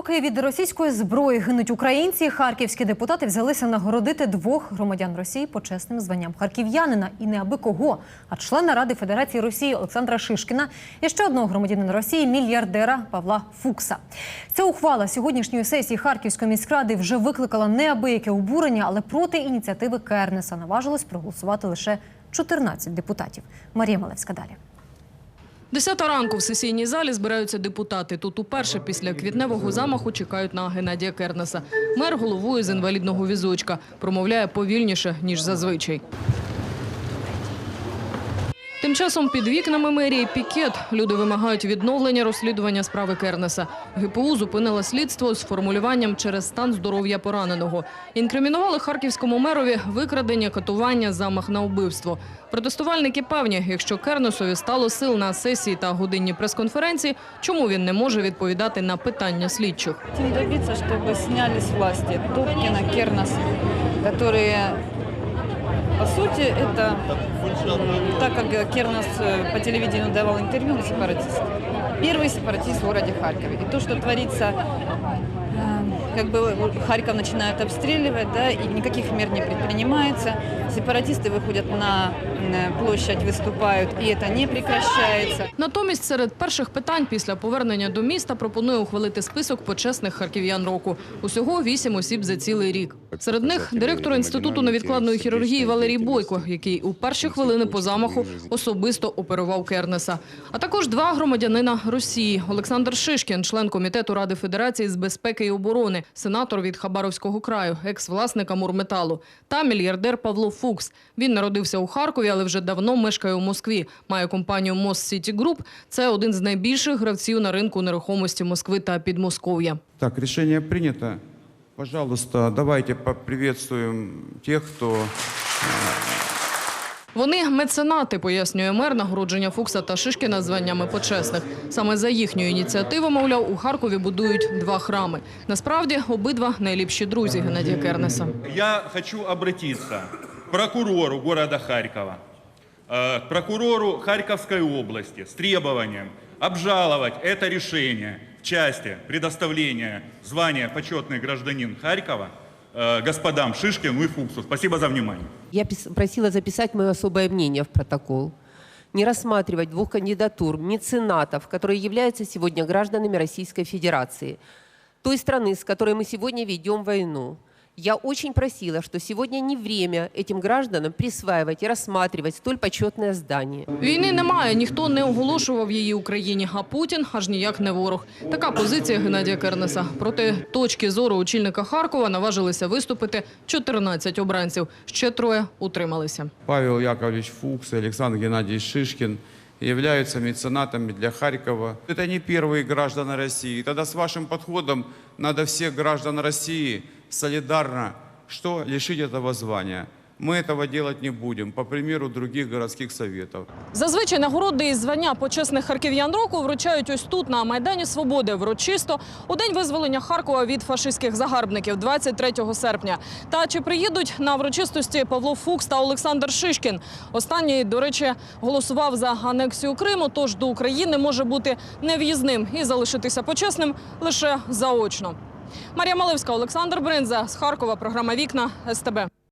Поки від російської зброї гинуть українці, харківські депутати взялися нагородити двох громадян Росії почесним званням харків'янина і не аби кого, а члена Ради Федерації Росії Олександра Шишкіна і ще одного громадянина Росії мільярдера Павла Фукса. Ця ухвала сьогоднішньої сесії Харківської міськради вже викликала неабияке обурення, але проти ініціативи Кернеса наважилось проголосувати лише 14 депутатів. Марія Малевська далі. Десята ранку в сесійній залі збираються депутати. Тут уперше після квітневого замаху чекають на Геннадія Кернеса. Мер головує з інвалідного візочка. Промовляє повільніше, ніж зазвичай. Тим часом під вікнами мерії пікет. Люди вимагають відновлення розслідування справи Кернеса. ГПУ зупинила слідство з формулюванням через стан здоров'я пораненого. Інкримінували харківському мерові викрадення, катування, замах на вбивство. Протестувальники певні, якщо Кернесові стало сил на сесії та годинні прес-конференції, чому він не може відповідати на питання слідчих? Хотим добиться, чтобы сняли с власти Добкина, Кернес, которые, по сути, это, м, так как Кернес э, по телевидению давал интервью на сепаратист, первый сепаратист в городе Харькове. И то, что творится, э, как бы Харьков начинают обстреливать, да, и никаких мер не предпринимается. Сепаратисты выходят на э, площадь, выступают, и это не прекращается. Натомість серед перших питань після повернення до міста пропонує ухвалити список почесних харків'ян року. Усього вісім осіб за цілий рік. Серед них директор інституту невідкладної хірургії Валерій Бойко, який у перші хвилини по замаху особисто оперував Кернеса. А також два громадянина Росії: Олександр Шишкін, член комітету Ради Федерації з безпеки і оборони, сенатор від Хабаровського краю, екс-власник Амурметалу, та мільярдер Павло Фукс. Він народився у Харкові, але вже давно мешкає у Москві. Має компанію Мост Сіті Груп. Це один з найбільших гравців на ринку нерухомості Москви та Підмосков'я. Так, решение принято. Пожалуйста, давайте поприветствуем тех, кто Вони меценати, пояснює мер нагородження Фукса та Шишкіна званнями почесних. Саме за їхню ініціативу, мовляв, у Харкові будують два храми. Насправді обидва найліпші друзі Геннадія Кернеса. Я хочу обратиться к прокурору города Харькова, э, к прокурору Харьковской области с требованием обжаловать это решение в части предоставления звания почетный гражданин Харькова э, господам Шишкину и Фуксу. Спасибо за внимание. Я просила записать мое особое мнение в протокол. Не рассматривать двух кандидатур меценатов, которые являются сегодня гражданами Российской Федерации, той страны, с которой мы сегодня ведем войну. Я очень просила, что сегодня не время этим гражданам присваивать и рассматривать столь почетное здание. Війни немає, ніхто не оголошував її Україні, а Путін аж ніяк не ворог. Така позиція Геннадія Кернеса. Проти точки зору очільника Харкова наважилися виступити 14 обранців. Ще троє утрималися. Павел Яковлевич Фукс и Александр Геннадьевич Шишкин являются меценатами для Харькова. Это не первые граждане России. Тогда с вашим подходом надо всех граждан России солидарно что лишить этого звания. Мы этого делать не будем, по примеру других городских советов. Зазвичай нагороди і звання почесних харків'ян року вручають ось тут, на Майдані Свободи, врочисто у день визволення Харкова від фашистських загарбників 23 серпня. Та чи приїдуть на врочистості Павло Фукс та Олександр Шишкін? Останній, до речі, голосував за анексію Криму, тож до України може бути нев'їзним і залишитися почесним лише заочно. Марія Маливська, Олександр Бринза з Харкова. Програма Вікна СТБ.